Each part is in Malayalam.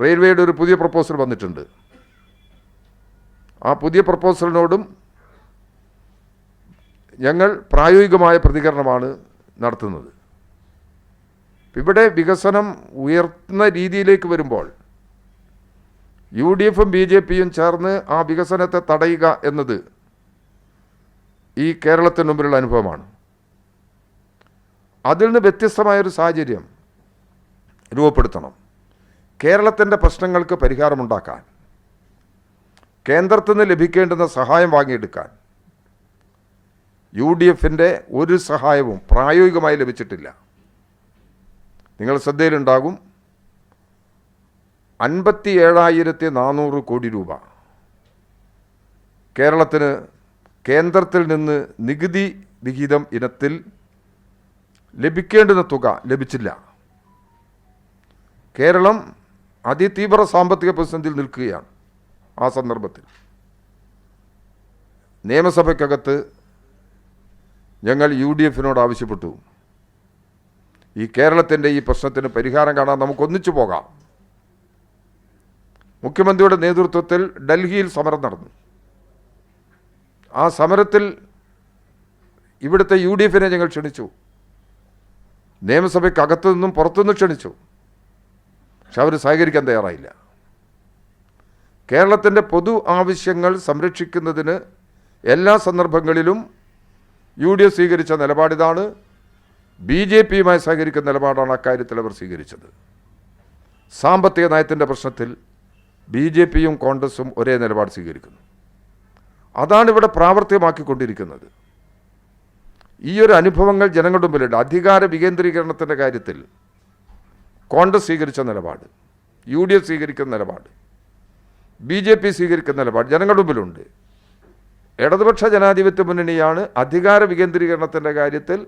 റെയിൽവേയുടെ ഒരു പുതിയ പ്രപ്പോസൽ വന്നിട്ടുണ്ട്. ആ പുതിയ പ്രപ്പോസലിനോടും ഞങ്ങൾ പ്രായോഗികമായ പ്രതികരണമാണ് നടത്തുന്നത്. ഇവിടെ വികസനം ഉയർത്തുന്ന രീതിയിലേക്ക് വരുമ്പോൾ യു ഡി എഫും ബി ജെ പിയും ചേർന്ന് ആ വികസനത്തെ തടയുക എന്നത് ഈ കേരളത്തിന് മുമ്പിലുള്ള അനുഭവമാണ്. അതിൽ നിന്ന് വ്യത്യസ്തമായൊരു സാഹചര്യം രൂപപ്പെടുത്തണം. കേരളത്തിന്റെ പ്രശ്നങ്ങൾക്ക് പരിഹാരമുണ്ടാക്കാൻ കേന്ദ്രത്തിൽ നിന്ന് ലഭിക്കേണ്ടുന്ന സഹായം വാങ്ങിയെടുക്കാൻ യു ഡി എഫിന്റെ ഒരു സഹായവും പ്രായോഗികമായി ലഭിച്ചിട്ടില്ല. നിങ്ങൾ ശ്രദ്ധയിലുണ്ടാകും. അൻപത്തി ഏഴായിരത്തി നാനൂറ് കോടി രൂപ കേരളത്തിന് കേന്ദ്രത്തിൽ നിന്ന് നികുതി വിഹിതം ഇനത്തിൽ ലഭിക്കേണ്ടുന്ന തുക ലഭിച്ചില്ല. കേരളം അതിതീവ്ര സാമ്പത്തിക പ്രതിസന്ധിയിൽ നിൽക്കുകയാണ് ആ സന്ദർഭത്തിൽ. നിയമസഭയ്ക്കകത്ത് ഞങ്ങൾ യു ഡി എഫിനോട് ആവശ്യപ്പെട്ടു. ഈ കേരളത്തിന്റെ ഈ പ്രശ്നത്തിന് പരിഹാരം കാണാൻ നമുക്ക് ഒന്നിച്ചു പോകാം. മുഖ്യമന്ത്രിയുടെ നേതൃത്വത്തിൽ ഡൽഹിയിൽ സമരം നടന്നു. ആ സമരത്തിൽ ഇവിടുത്തെ യു ഡി എഫിനെ ഞങ്ങൾ ക്ഷണിച്ചു. നിയമസഭയ്ക്കകത്തു നിന്നും പുറത്തുനിന്ന് ക്ഷണിച്ചു. പക്ഷെ അവർ സഹകരിക്കാൻ തയ്യാറായില്ല. കേരളത്തിന്റെ പൊതു ആവശ്യങ്ങൾ സംരക്ഷിക്കുന്നതിന് എല്ലാ സന്ദർഭങ്ങളിലും യു ഡി എഫ് സ്വീകരിച്ച നിലപാടിതാണ് ബി ജെ പിയുമായി സഹകരിക്കുന്ന നിലപാടാണ് അക്കാര്യത്തിൽ അവർ സ്വീകരിച്ചത്. സാമ്പത്തിക നയത്തിന്റെ പ്രശ്നത്തിൽ ബി ജെ പിയും കോൺഗ്രസും ഒരേ നിലപാട് സ്വീകരിക്കുന്നു. അതാണ് ഇവിടെ പ്രാവർത്തികമാക്കിക്കൊണ്ടിരിക്കുന്നത്. ഈ ഒരു അനുഭവങ്ങൾ ജനങ്ങളുടെ മുമ്പിലുണ്ട്. അധികാര വികേന്ദ്രീകരണത്തിന്റെ കാര്യത്തിൽ കോൺഗ്രസ് സ്വീകരിച്ച നിലപാട് യു ഡി എഫ് സ്വീകരിക്കുന്ന നിലപാട് ബി ജെ പി സ്വീകരിക്കുന്ന നിലപാട് ജനങ്ങളുടെ മുമ്പിലുണ്ട്. ഇടതുപക്ഷ ജനാധിപത്യ മുന്നണിയാണ് അധികാര വികേന്ദ്രീകരണത്തിന്റെ കാര്യത്തിൽ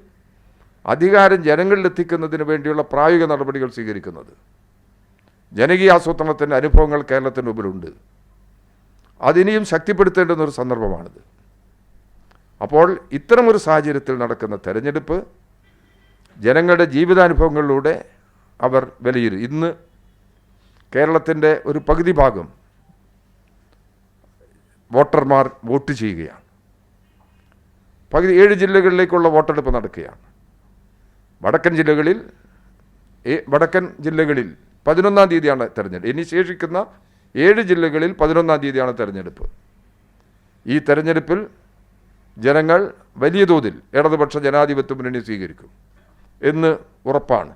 അധികാരം ജനങ്ങളിലെത്തിക്കുന്നതിന് വേണ്ടിയുള്ള പ്രായോഗിക നടപടികൾ സ്വീകരിക്കുന്നത്. ജനകീയ ആസൂത്രണത്തിന്റെ അനുഭവങ്ങൾ കേരളത്തിന്റെ മുമ്പിലുണ്ട്. അതിനെയും ശക്തിപ്പെടുത്തേണ്ടുന്ന ഒരു സന്ദർഭമാണിത്. അപ്പോൾ ഇത്തരമൊരു സാഹചര്യത്തിൽ നടക്കുന്ന തെരഞ്ഞെടുപ്പ് ജനങ്ങളുടെ ജീവിതാനുഭവങ്ങളിലൂടെ അവർ വിലയിരുത്തും ഇന്ന് കേരളത്തിന്റെ ഒരു പകുതി ഭാഗം വോട്ടർമാർ വോട്ട് ചെയ്യുകയാണ്. പകുതി ഏഴ് ജില്ലകളിലേക്കുള്ള വോട്ടെടുപ്പ് നടക്കുകയാണ്. വടക്കൻ ജില്ലകളിൽ വടക്കൻ ജില്ലകളിൽ പതിനൊന്നാം തീയതിയാണ് തെരഞ്ഞെടുപ്പ്. ഇനി ശേഷിക്കുന്ന ഏഴ് ജില്ലകളിൽ പതിനൊന്നാം തീയതിയാണ് തെരഞ്ഞെടുപ്പ്. ഈ തെരഞ്ഞെടുപ്പിൽ ജനങ്ങൾ വലിയ തോതിൽ ഇടതുപക്ഷ ജനാധിപത്യ മുന്നണി സ്വീകരിക്കും എന്ന് ഉറപ്പാണ്.